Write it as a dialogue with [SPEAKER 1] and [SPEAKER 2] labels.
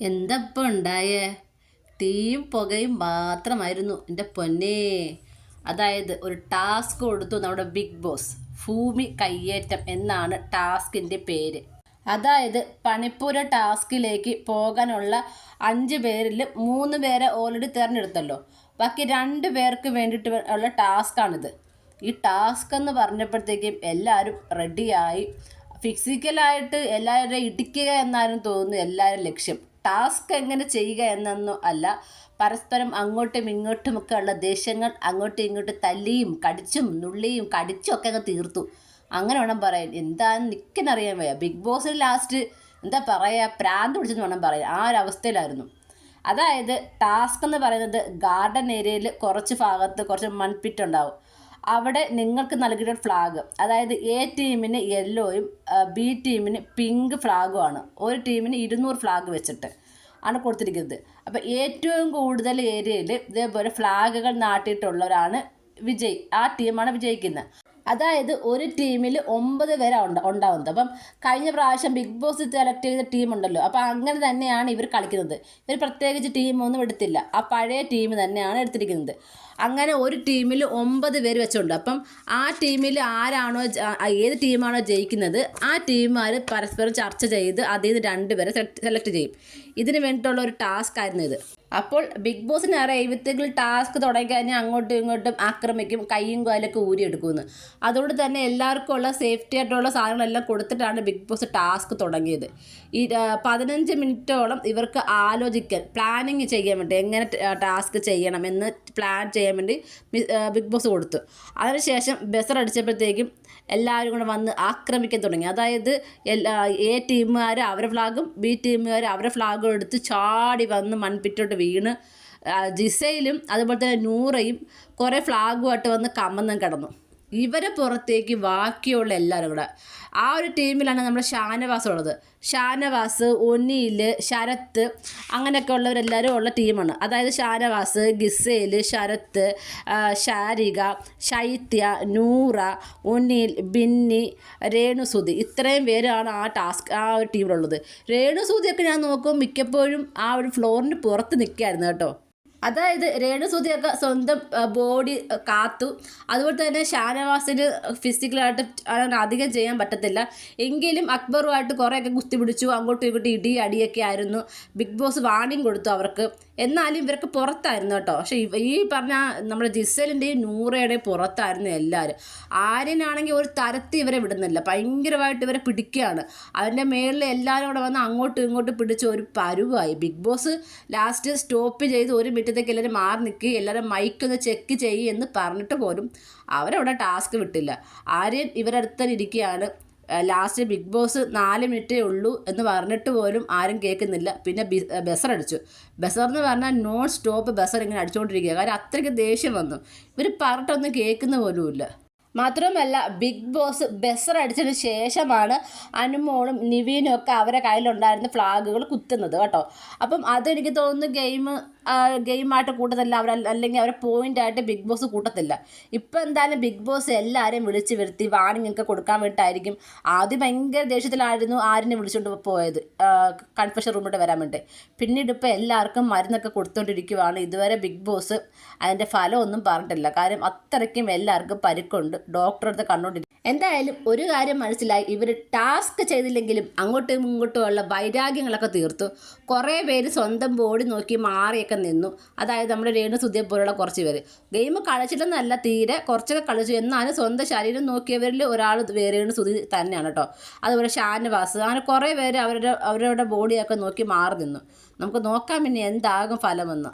[SPEAKER 1] എന്തപ്പം ഉണ്ടായേ? തീയും പുകയും മാത്രമായിരുന്നു എന്റെ പൊന്നേ. അതായത് ഒരു ടാസ്ക് കൊടുത്തു നമ്മുടെ ബിഗ് ബോസ് ഭൂമി കയ്യേറ്റം എന്നാണ് ടാസ്കിന്റെ പേര്. അതായത് പണിപ്പുര ടാസ്കിലേക്ക് പോകാനുള്ള അഞ്ച് പേരിൽ മൂന്ന് പേരെ ഓൾറെഡി തിരഞ്ഞെടുത്തല്ലോ. ബാക്കി രണ്ട് പേർക്ക് വേണ്ടിയിട്ട് ഉള്ള ടാസ്ക്കാണിത് ഈ ടാസ്ക് എന്ന് പറഞ്ഞപ്പോഴത്തേക്കും എല്ലാവരും റെഡിയായി ഫിസിക്കലായിട്ട് എല്ലാവരെയും ഇടിക്കുക എന്നാലും തോന്നുന്നു എല്ലാവരും ലക്ഷ്യം. ടാസ്ക് എങ്ങനെ ചെയ്യുക എന്നൊന്നും അല്ല. പരസ്പരം അങ്ങോട്ടും ഇങ്ങോട്ടുമൊക്കെ ഉള്ള ദേഷ്യങ്ങൾ അങ്ങോട്ടും ഇങ്ങോട്ടും തല്ലിയും കടിച്ചും നുള്ളിയും കടിച്ചും ഒക്കെ അങ്ങ് തീർത്തു. അങ്ങനെ വേണം പറയാൻ. എന്താന്ന് നിൽക്കുന്നറിയാൻ വയ്യ. ബിഗ് ബോസിൽ ലാസ്റ്റ് എന്താ പറയുക പ്രാന്ത് പിടിച്ചെന്ന് വേണം പറയാൻ. ആ ഒരു അവസ്ഥയിലായിരുന്നു. അതായത് ടാസ്ക് എന്ന് പറയുന്നത് ഗാർഡൻ ഏരിയയിൽ കുറച്ച് ഭാഗത്ത് കുറച്ച് മൺപിറ്റ് ഉണ്ടാവും. അവിടെ നിങ്ങൾക്ക് നൽകിയ ഫ്ലാഗ് അതായത് എ ടീമിന് യെല്ലോയും ബി ടീമിന് പിങ്ക് ഫ്ലാഗുമാണ് ഒരു ടീമിന് ഇരുന്നൂറ് ഫ്ലാഗ് വെച്ചിട്ട് ആണ് കൊടുത്തിരിക്കുന്നത്. അപ്പോൾ ഏറ്റവും കൂടുതൽ ഏരിയയിൽ ഇതേപോലെ ഫ്ലാഗുകൾ നാട്ടിയിട്ടുള്ളവരാണ് വിജയ് ആ ടീമാണ് വിജയിക്കുന്നത്. അതായത് ഒരു ടീമിൽ ഒമ്പത് പേരാണ് ഉണ്ട് ഉണ്ടാവുന്നത്. അപ്പം കഴിഞ്ഞ പ്രാവശ്യം ബിഗ് ബോസ് സെലക്ട് ചെയ്ത ടീമുണ്ടല്ലോ അപ്പോൾ അങ്ങനെ തന്നെയാണ് ഇവർ കളിക്കുന്നത്. ഇവർ പ്രത്യേകിച്ച് ടീമൊന്നും എടുത്തില്ല. ആ പഴയ ടീം തന്നെയാണ് എടുത്തിരിക്കുന്നത്. അങ്ങനെ ഒരു ടീമിൽ ഒമ്പത് പേര് വെച്ചുണ്ട് അപ്പം ആ ടീമിൽ ആരാണോ ഏത് ടീമാണോ ജയിക്കുന്നത് ആ ടീമുകാർ പരസ്പരം ചർച്ച ചെയ്ത് അതിൽ നിന്ന് രണ്ടുപേരെ സെലക്ട് ചെയ്യും. ഇതിന് വേണ്ടിയിട്ടുള്ള ഒരു ടാസ്ക് ആയിരുന്നു ഇത്. അപ്പോൾ ബിഗ് ബോസിന് അറിയാം ഇവത്തെങ്കിലും ടാസ്ക് തുടങ്ങി കഴിഞ്ഞാൽ അങ്ങോട്ടും ഇങ്ങോട്ടും ആക്രമിക്കും കൈയും കാലൊക്കെ ഊരിയെടുക്കുമെന്ന്. അതുകൊണ്ട് തന്നെ എല്ലാവർക്കും ഉള്ള സേഫ്റ്റി ആയിട്ടുള്ള സാധനങ്ങളെല്ലാം കൊടുത്തിട്ടാണ് ബിഗ് ബോസ് ടാസ്ക് തുടങ്ങിയത്. ഈ പതിനഞ്ച് മിനിറ്റോളം ഇവർക്ക് ആലോചിക്കാൻ പ്ലാനിങ് ചെയ്യാൻ വേണ്ടി എങ്ങനെ ടാസ്ക് ചെയ്യണം എന്ന് പ്ലാൻ ചെയ്യാൻ വേണ്ടി ബിഗ് ബോസ് കൊടുത്തു. അതിനുശേഷം ബസർ അടിച്ചപ്പോഴത്തേക്കും എല്ലാവരും കൂടെ വന്ന് ആക്രമിക്കാൻ തുടങ്ങി. അതായത് എല്ലാ എ ടീമുകാർ അവരെ ഫ്ലാഗും ബി ടീമുകാർ അവരെ ഫ്ലാഗും എടുത്ത് ചാടി വന്ന് മൺപിറ്റോട്ട് വീണ്. ജിസയിലും അതുപോലെ തന്നെ നൂറയും കുറേ ഫ്ലാഗുമായിട്ട് വന്ന് കമന്നും കിടന്നു. ഇവരെ പുറത്തേക്ക് ബാക്കിയുള്ള എല്ലാവരും കൂടെ. ആ ഒരു ടീമിലാണ് നമ്മുടെ ഷാനവാസ് ഉള്ളത്. ഷാനവാസ് ഒന്നിയിൽ ശരത്ത് അങ്ങനെയൊക്കെ ഉള്ളവരെല്ലാവരും ഉള്ള ടീമാണ്. അതായത് ഷാനവാസ് ഗിസേൽ ശരത്ത് ശാരിക ശൈത്യ നൂറ ഒന്നിൽ ബിന്നി രേണുസുതി. ഇത്രയും പേരാണ് ആ ടാസ്ക് ആ ഒരു ടീമിലുള്ളത്. രേണുസുതിയൊക്കെ ഞാൻ നോക്കുമ്പോൾ മിക്കപ്പോഴും ആ ഒരു ഫ്ലോറിന് പുറത്ത് നിൽക്കുകയായിരുന്നു കേട്ടോ. അതായത് രേണുസുതിയൊക്കെ സ്വന്തം ബോഡി കാത്തു. അതുപോലെ തന്നെ ഷാനവാസിന് ഫിസിക്കലായിട്ട് അധികം ചെയ്യാൻ പറ്റത്തില്ല. എങ്കിലും അക്ബറുമായിട്ട് കുറേയൊക്കെ കുത്തി പിടിച്ചു അങ്ങോട്ടും ഇങ്ങോട്ടും ഇടി അടിയൊക്കെ ആയിരുന്നു. ബിഗ് ബോസ് വാണിംഗ് കൊടുത്തു അവർക്ക്. എന്നാലും ഇവർക്ക് പുറത്തായിരുന്നു കേട്ടോ. പക്ഷേ ഈ പറഞ്ഞ നമ്മുടെ ജിസലിന്റെയും നൂറയുടെയും പുറത്തായിരുന്നു എല്ലാവരും. ആര്യനാണെങ്കിൽ ഒരു തരത്തിൽ ഇവരെ വിടുന്നില്ല. ഭയങ്കരമായിട്ട് ഇവരെ പിടിക്കുകയാണ്. അവന്റെ മേളിൽ എല്ലാവരും കൂടെ വന്ന് അങ്ങോട്ടും ഇങ്ങോട്ടും പിടിച്ച് ഒരു പരുവായി. ബിഗ് ബോസ് ലാസ്റ്റ് സ്റ്റോപ്പ് ചെയ്ത് ഒരു മിനിറ്റത്തേക്ക് എല്ലാവരും മാറി നിൽക്കി എല്ലാവരും മൈക്കൊന്ന് ചെക്ക് ചെയ്യ് എന്ന് പറഞ്ഞിട്ട് പോലും അവരവിടെ ടാസ്ക് വിട്ടില്ല. ആരെയും ഇവരടുത്ത് തന്നെ ഇരിക്കുകയാണ് ലാസ്റ്റ് ബിഗ് ബോസ് നാല് മിനിറ്റേ ഉള്ളൂ എന്ന് പറഞ്ഞിട്ട് പോലും ആരും കേൾക്കുന്നില്ല. പിന്നെ ബസർ അടിച്ചു. ബസർ എന്ന് പറഞ്ഞാൽ നോൺ സ്റ്റോപ്പ് ബസർ ഇങ്ങനെ അടിച്ചുകൊണ്ടിരിക്കുക കാരണം അത്രയ്ക്ക് ദേഷ്യം വന്നു. ഇവർ പറഞ്ഞിട്ടൊന്നും കേൾക്കുന്ന പോലുമില്ല. മാത്രമല്ല ബിഗ് ബോസ് ബസർ അടിച്ചതിന് ശേഷമാണ് അനുമോളും നിവീനും ഒക്കെ അവരെ കയ്യിലുണ്ടായിരുന്ന ഫ്ലാഗുകൾ കുത്തുന്നത് കേട്ടോ. അപ്പം അതെനിക്ക് തോന്നുന്നു ഗെയിം ഗെയിമായിട്ട് കൂട്ടത്തില്ല. അവർ അല്ലെങ്കിൽ അവരെ പോയിന്റായിട്ട് ബിഗ് ബോസ് കൂട്ടത്തില്ല. ഇപ്പം എന്തായാലും ബിഗ് ബോസ് എല്ലാവരെയും വിളിച്ച് വരുത്തി വാണിംഗ് ഒക്കെ കൊടുക്കാൻ വേണ്ടിയിട്ടായിരിക്കും. ആദ്യം ഭയങ്കര ദേഷ്യത്തിലായിരുന്നു ആരിനെ വിളിച്ചുകൊണ്ട് പോയത് കൺഫെഷൻ റൂമിലോട്ട് വരാൻ വേണ്ടി. പിന്നീട് ഇപ്പോൾ എല്ലാവർക്കും മരുന്നൊക്കെ കൊടുത്തുകൊണ്ടിരിക്കുവാണ് ഇതുവരെ ബിഗ് ബോസ് അതിന്റെ ഫലമൊന്നും പറഞ്ഞിട്ടില്ല. കാര്യം അത്രയ്ക്കും എല്ലാവർക്കും പരിക്കുണ്ട്. ഡോക്ടറെ അടുത്ത് കണ്ടുകൊണ്ടിരിക്കും എന്തായാലും ഒരു കാര്യം മനസ്സിലായി. ഇവർ ടാസ്ക് ചെയ്തില്ലെങ്കിലും അങ്ങോട്ടും ഇങ്ങോട്ടും ഉള്ള വൈരാഗ്യങ്ങളൊക്കെ തീർത്തു. കുറേ പേര് സ്വന്തം ബോഡി നോക്കി മാറിയൊക്കെ നിന്നു. അതായത് നമ്മുടെ രേണു സുധിയെ പോലുള്ള കുറച്ച് പേര്. ഗെയിം കളിച്ചിട്ടൊന്നല്ല തീരെ കുറച്ചൊക്കെ കളിച്ചു. എന്നാലും സ്വന്തം ശരീരം നോക്കിയവരിൽ ഒരാൾ രേണു സുധി തന്നെയാണ് കേട്ടോ അതുപോലെ ഷാനവാസ്. അങ്ങനെ കുറേ പേര് അവരുടെ അവരുടെ ബോഡിയൊക്കെ നോക്കി മാറി നിന്നു. നമുക്ക് നോക്കാം പിന്നെ എന്താകും ഫലമെന്ന്.